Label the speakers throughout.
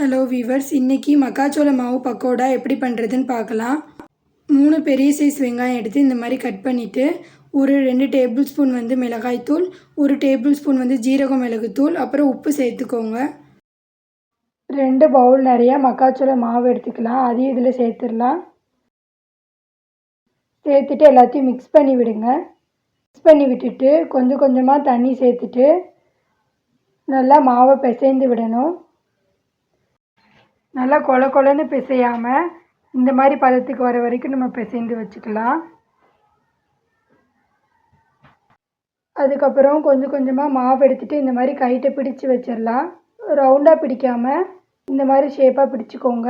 Speaker 1: Hello viewers இன்றைக்கி மக்காச்சோள மாவு பக்கோடா எப்படி பண்ணுறதுன்னு பார்க்கலாம். மூணு பெரிய சைஸ் வெங்காயம் எடுத்து இந்த மாதிரி கட் பண்ணிவிட்டு ஒரு ரெண்டு டேபிள் ஸ்பூன் வந்து மிளகாய்த்தூள் ஒரு டேபிள் ஸ்பூன் வந்து ஜீரக மிளகுத்தூள் அப்புறம் உப்பு சேர்த்துக்கோங்க. ரெண்டு பவுல் நிறையா மக்காச்சோள மாவு எடுத்துக்கலாம். அதையும் இதில் சேர்த்துடலாம். சேர்த்துட்டு எல்லாத்தையும் மிக்ஸ் பண்ணி விடுங்க. மிக்ஸ் பண்ணி விட்டுட்டு கொஞ்சம் கொஞ்சமாக தண்ணி சேர்த்துட்டு நல்லா மாவை பிசைந்து விடணும். நல்லா கொல கொலன்னு பிசையாமல் இந்த மாதிரி பதத்துக்கு வர வரைக்கும் நம்ம பிசைந்து வச்சுக்கலாம். அதுக்கப்புறம் கொஞ்சம் கொஞ்சமாக மாவு எடுத்துகிட்டு இந்த மாதிரி கைட்டை பிடிச்சி வச்சிடலாம். ரவுண்டாக பிடிக்காமல் இந்த மாதிரி ஷேப்பாக பிடிச்சிக்கோங்க.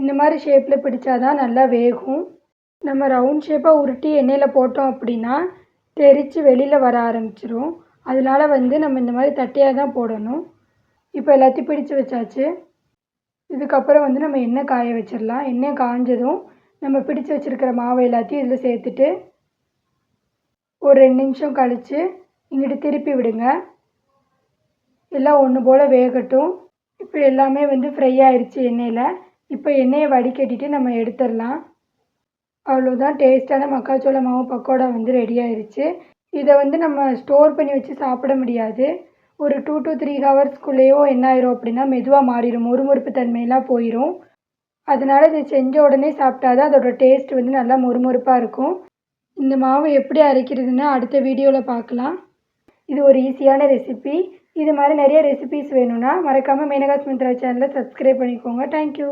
Speaker 1: இந்த மாதிரி ஷேப்பில் பிடிச்சா தான் நல்லா வேகும். நம்ம ரவுண்ட் ஷேப்பாக உருட்டி எண்ணெயில் போட்டோம் அப்படின்னா தெரித்து வெளியில் வர ஆரம்பிச்சிரும். அதனால் வந்து நம்ம இந்த மாதிரி தட்டையாக தான் போடணும். இப்போ எல்லாத்தையும் பிடிச்சி வச்சாச்சு. இதுக்கப்புறம் வந்து நம்ம எண்ணெய் காய வச்சிடலாம். எண்ணெய் காஞ்சதும் நம்ம பிடித்து வச்சுருக்கிற மாவு எல்லாத்தையும் இதில் சேர்த்துட்டு ஒரு ரெண்டு நிமிஷம் கழித்து இங்கிட்டு திருப்பி விடுங்க. எல்லாம் ஒன்று போல் வேகட்டும். இப்போ எல்லாமே வந்து ஃப்ரை ஆயிடுச்சு எண்ணெயில். இப்போ எண்ணெயை வடிகட்டிட்டு நம்ம எடுத்துடலாம். அவ்வளோதான் டேஸ்ட்டான மக்காச்சோள மாவு பக்கோடா வந்து ரெடி ஆயிடுச்சு இதை வந்து நம்ம ஸ்டோர் பண்ணி வச்சு சாப்பிட முடியாது. ஒரு டூ டு த்ரீ ஹவர்ஸ்க்குள்ளேயோ என்ன ஆயிரும் அப்படின்னா மெதுவாக மாறிடும் மொறுமொறுப்பு தன்மையெல்லாம் போயிடும் அதனால் இதை செஞ்ச உடனே சாப்பிட்டா தான் அதோட டேஸ்ட் வந்து நல்லா மொறுமொறுப்பாக இருக்கும். இந்த மாவு எப்படி அரைக்கிறதுன்னு அடுத்த வீடியோவில் பார்க்கலாம். இது ஒரு ஈஸியான ரெசிபி இது மாதிரி நிறைய ரெசிபிஸ் வேணும்னா மறக்காமல் மேனகாஸ் மந்த்ரா சேனலை சப்ஸ்கிரைப் பண்ணிக்கோங்க. தேங்க்யூ